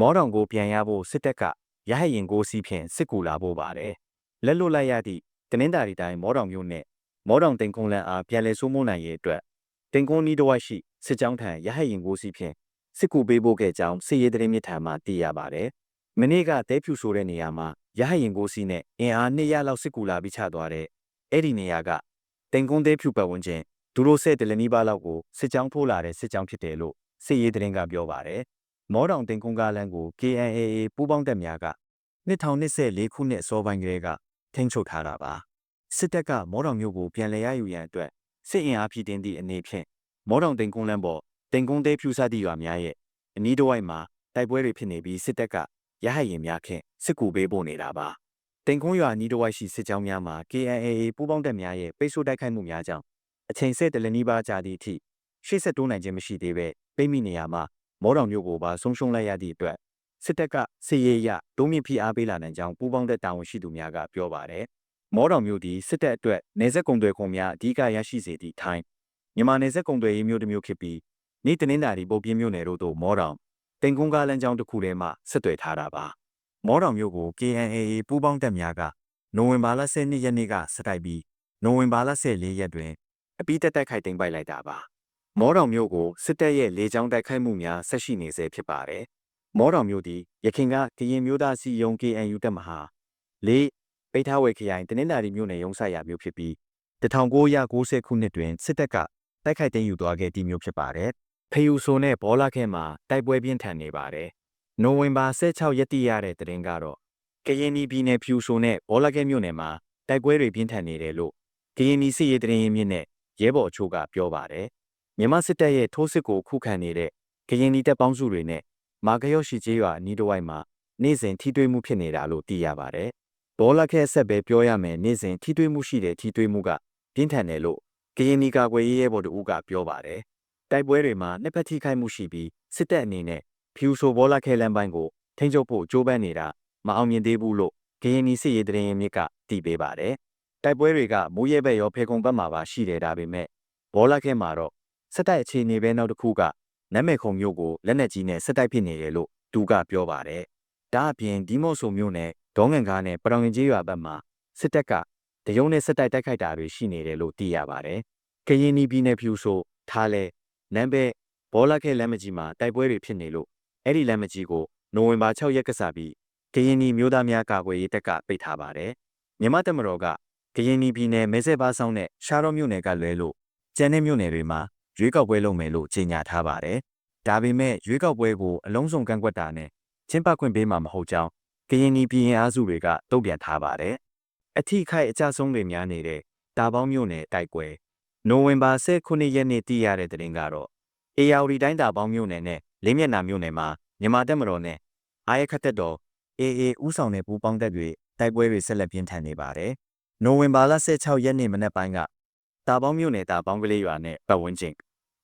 မောတောင်ကိုပြန်ရဖို့စစ်တပ်ကရဟတ်ရင်ကိုစီးဖြင့်စစ်ကူလာဖို့ပါတယ်လက်လွတ်လိုက်ရသည့်တနင်္သာရီတိုင်းမောတောင်မြို့နယ်မောတောင်တင်ကုန်းလန်အားပြန်လည်စိုးမိုးနိုင်ရေးအတွက်တင်ကုန်းနီးတစ်ဝိုက်ရှိစစ်ကြောင်းထံရဟတ်ရင်ကိုစီးဖြင့်စစ်ကူပေးဖို့ကကြောင်းစစ်ရေးတရင်မြစ်ထံမှသိရပါတယ်မနေ့ကတဲဖြူဆိုတဲ့နေရာမှာရဟတ်ရင်ကိုစီးနဲ့အင်အား200လောက်စစ်ကူလာပြီးချသွားတဲ့အဲ့ဒီနေရာကတင်ကုန်းတဲဖြူပတ်ဝန်းကျင်ဒူရိုဆဲတလနီးပါးလောက်ကိုစစ်ကြောင်းထိုးလာတဲ့စစ်ကြောင်းဖြစ်တယ်လို့စစ်ရေးတရင်ကပြောပါတယ် မောတောင်တင်ကုန်းကားလမ်းကို KNAA ပူးပေါင်းတပ်များက2024ခုနှစ်အစောပိုင်းကလေးကထိန်းချုပ်ထားတာပါစစ်တပ်ကမောတောင်မြို့ကိုပြန်လည်ရယူရန်အတွက်စစ်အင်အားဖြည့်တင်းသည့်အနေဖြင့်မောတောင်တင်ကုန်းလမ်းပေါ်တင်ကုန်းသေးဖြူစသည့်ရွာများရဲ့အနီးတစ်ဝိုက်မှာတိုက်ပွဲတွေဖြစ်နေပြီးစစ်တပ်ကရဟတ်ရင်များဖြင့်စစ်ကူပေးပို့နေတာပါတင်ကုန်းရွာအနီးတစ်ဝိုက်ရှိစစ်ကြောင်းများမှာ KNAA ပူးပေါင်းတပ်များရဲ့ပိတ်ဆို့တိုက်ခိုက်မှုများကြောင့်အချိန်ဆက်တလနီးပါးကြာသည့်အထိရှေ့ဆက်တိုးနိုင်ခြင်းမရှိသေးပဲပိတ်မိနေရမှာ မောတောင်မြို့ကိုပါဆုံးရှုံးလိုက်ရသည့်အတွက်စစ်တပ်ကစစ်ရေးအရတိုးမြင့်ဖိအားပေးလာနိုင်ကြောင်းပူးပေါင်းတပ်တာဝန်ရှိသူများကပြောပါတယ်။မောတောင်မြို့သည်စစ်တပ်အတွက်နေဆက်ကုံတွေခွန်များအဓိကရရှိစေသည့်ထိုင်းမြန်မာနေဆက်ကုံတွေရေးမျိုးတစ်မျိုးဖြစ်ပြီးနေ့တနင်္လာရီပုတ်ပြင်းမြို့နယ်တို့သို့မောတောင်တင်ကုန်းကားလမ်းကြောင်းတစ်ခုထဲမှဆက်သွယ်ထားတာပါ။မောတောင်မြို့ကို KNAA ပူးပေါင်းတပ်များကနိုဝင်ဘာလ12ရက်နေ့ကစတိုက်ပြီးနိုဝင်ဘာလ14ရက်တွင်အပိတက်တိုက်ခိုက်သိမ်းပိုက်လိုက်တာပါ။ မောတောင်မြို့ကိုစစ်တပ်ရဲ့လေကြောင်းတိုက်ခိုက်မှုများဆက်ရှိနေဆဲဖြစ်ပါတယ်။မောတောင်မြို့သည်ရခိုင်ကကရင်မျိုးသားစီယုံ KNU တပ်မဟာလေးပိထားဝဲခရိုင်တနင်္လာရီမြို့နယ်ရုံးဆိုင်ရာမြို့ဖြစ်ပြီး1990ခုနှစ်တွင်စစ်တပ်ကတိုက်ခိုက်သိမ်းယူသွားခဲ့သည့်မြို့ဖြစ်ပါတယ်။ဖေယူဆိုနဲ့ဘောလာခဲမှာတိုက်ပွဲပြင်းထန်နေပါတယ်။နိုဝင်ဘာ16ရက်တည်ရတဲ့တဲ့တင်ကတော့ကရင်နီပြည်နယ်ဖြူဆိုနဲ့ဘောလာခဲမြို့နယ်မှာတိုက်ပွဲတွေပြင်းထန်နေတယ်လို့ကရင်နီစစ်ရေးတရင်ရင်းမြစ်နဲ့ရဲဘော်အချို့ကပြောပါတယ်။ မြန်မာစစ်တပ်ရဲ့ထိုးစစ်ကိုခုခံနေတဲ့ကရင်နီတပ်ပေါင်းစုတွေနဲ့မာကရော့ရှိကျေးရွာအနီးတစ်ဝိုက်မှာနေ့စဉ်ထိတွေ့မှုဖြစ်နေတာလို့သိရပါတယ်။ဘောလခဲဆက်ပဲပြောရမယ်နေ့စဉ်ထိတွေ့မှုရှိတဲ့ထိတွေ့မှုကပြင်းထန်တယ်လို့ကရင်နီကာကွယ်ရေးရဲဘော်တို့ကပြောပါတယ်။တိုက်ပွဲတွေမှာနှစ်ဖက်ထိခိုက်မှုရှိပြီးစစ်တပ်အနေနဲ့ဖြူဆိုဘောလခဲလမ်းပိုင်းကိုထိန်းချုပ်ဖို့ကြိုးပမ်းနေတာမအောင်မြင်သေးဘူးလို့ကရင်နီစစ်ရေးတရင်ရင်းမြစ်ကသိပေးပါတယ်။တိုက်ပွဲတွေကမိုးရဲဘက်ရောဖေကုံဘက်မှာပါရှိတယ်ဒါပေမဲ့ဘောလခဲမှာတော့ စစ်တပ်အခြေအနေပဲနောက်တစ်ခုကနမ်းမေခုံမျိုးကိုလက်နက်ကြီးနဲ့စစ်တိုက်ဖြစ်နေတယ်လို့သူကပြောပါတယ်။ဒါအပြင်ဒီမော့ဆိုမျိုးနဲ့ဒေါငန်ကားနဲ့ပရောင်ရင်ကျေးရွာဘက်မှာစစ်တပ်ကတယုံနဲ့စစ်တိုက်တိုက်ခိုက်တာတွေရှိနေတယ်လို့သိရပါတယ်။ကရင်နီပြည်နယ်ဖြူဆိုထားလဲနမ်းဘဲဘောလခဲလမ်းမကြီးမှာတိုက်ပွဲတွေဖြစ်နေလို့အဲ့ဒီလမ်းမကြီးကိုနိုဝင်ဘာ6ရက်ကစားပြီးကရင်နီမျိုးသားများကာကွယ်ရေးတပ်ကပိတ်ထားပါတယ်။မြန်မာတပ်မတော်ကကရင်နီပြည်နယ်မဲဆဲပါဆောင်နဲ့ရှားတော်မြို့နယ်ကလွဲလို့ကျန်တဲ့မြို့နယ်တွေမှာ ရွေးကောက်ပွဲလုပ်မယ်လို့ကြေညာထားပါတယ်။ဒါပေမဲ့ရွေးကောက်ပွဲကိုအလုံးစုံကန့်ကွက်တာနဲ့ချင်းပခွင့်ပေးမှာမဟုတ်ကြောင်းကရင်နီပြည်ရင်အားစုတွေကတုံ့ပြန်ထားပါတယ်။အထီးခိုက်အကြဆုံးတွေများနေတဲ့တာပေါင်းမြို့နယ်တိုက်ပွဲနိုဝင်ဘာ19ရက်နေ့တည်ရတဲ့တင်ကတော့အေယာဝတီတိုင်းတာပေါင်းမြို့နယ်နဲ့လေးမျက်နှာမြို့နယ်မှာမြန်မာတပ်မတော်နဲ့အာရခတ်တပ်တော်အေအေဥဆောင်တဲ့ပူးပေါင်းတပ်တွေတိုက်ပွဲတွေဆက်လက်ပြင်းထန်နေပါတယ်။နိုဝင်ဘာလ16ရက်နေ့မနက်ပိုင်းက တာပေါင်းမြို့နယ်တာပေါင်းကလေးရွာနဲ့ပတ်ဝန်းကျင်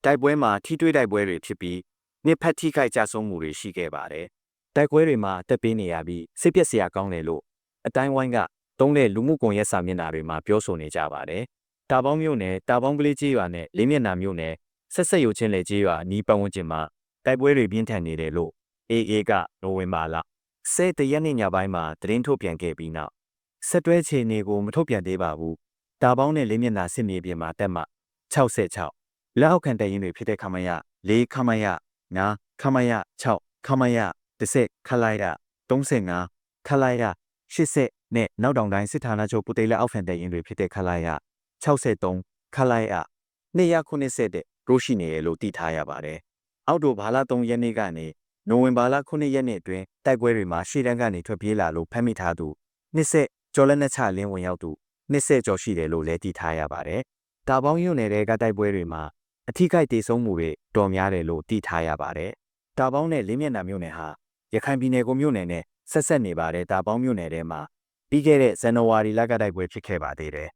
တိုက်ပွဲမှာထိတွေ့တိုက်ပွဲတွေဖြစ်ပြီးနှစ်ဖက်ထိခိုက်ကြဆုံးမှုတွေရှိခဲ့ပါတယ်။တိုက်ပွဲတွေမှာတက်ပေးနေရပြီးစစ်ပျက်စရာကောင်းတယ်လို့အတိုင်းဝိုင်းကတုံးတဲ့လူမှုကွန်ရက်စာမျက်နှာတွေမှာပြောဆိုနေကြပါတယ်။တာပေါင်းမြို့နယ်တာပေါင်းကလေးကျေးရွာနဲ့လေးမျက်နှာမြို့နယ်ဆက်ဆက်ရုံချင်းလေကျေးရွာအနီးပတ်ဝန်းကျင်မှာတိုက်ပွဲတွေပြင်းထန်နေတယ်လို့ AA ကနိုဝင်ဘာလ10တရက်နေ့ညပိုင်းမှာသတင်းထုတ်ပြန်ခဲ့ပြီးနောက်ဆက်တွဲခြေနေကိုမထုတ်ပြန်သေးပါဘူး။ တာပေါင်းနဲ့လေးမျက်နှာစစ်မြေပြင်မှာတက်မှ66လက်အောက်ခံတရင်တွေဖြစ်တဲ့ခမရ၄ခမရ9ခမရ6ခမရ10ခလိုက်ရ35ခလိုက်ရ80နဲ့နောက်တောင်တိုင်းစစ်ဌာနချုပ်ပူတေးလက်အောက်ခံတရင်တွေဖြစ်တဲ့ခလိုက်ရ63ခလိုက်ရ290တဲ့ရိုးရှိနေရလို့တည်ထားရပါတယ်။အောက်တိုဘာလ3ရက်နေ့ကနေနိုဝင်ဘာလ9ရက်နေ့အတွင်းတိုက်ပွဲတွေမှာရှေ့တန်းကနေထွက်ပြေးလာလို့ဖမ်းမိထားသူ20ကျော်လက်နက်ချလင်းဝင်ရောက်သူ 20ကျော်ရှိတယ်လို့လည်းတည်ထားရပါတယ်။တာပေါင်းရုံနယ်ကတိုက်ပွဲတွေမှာအထီးကိုက်တေဆုံးမှုတွေတော်များတယ်လို့တည်ထားရပါတယ်။တာပေါင်းနဲ့လေးမျက်နှာမြို့နယ်ဟာရခိုင်ပြည်နယ်ကိုမြို့နယ်နဲ့ဆက်ဆက်နေပါတယ်တာပေါင်းမြို့နယ်ထဲမှာပြီးခဲ့တဲ့ဇန်နဝါရီလကတိုက်ပွဲဖြစ်ခဲ့ပါသေးတယ်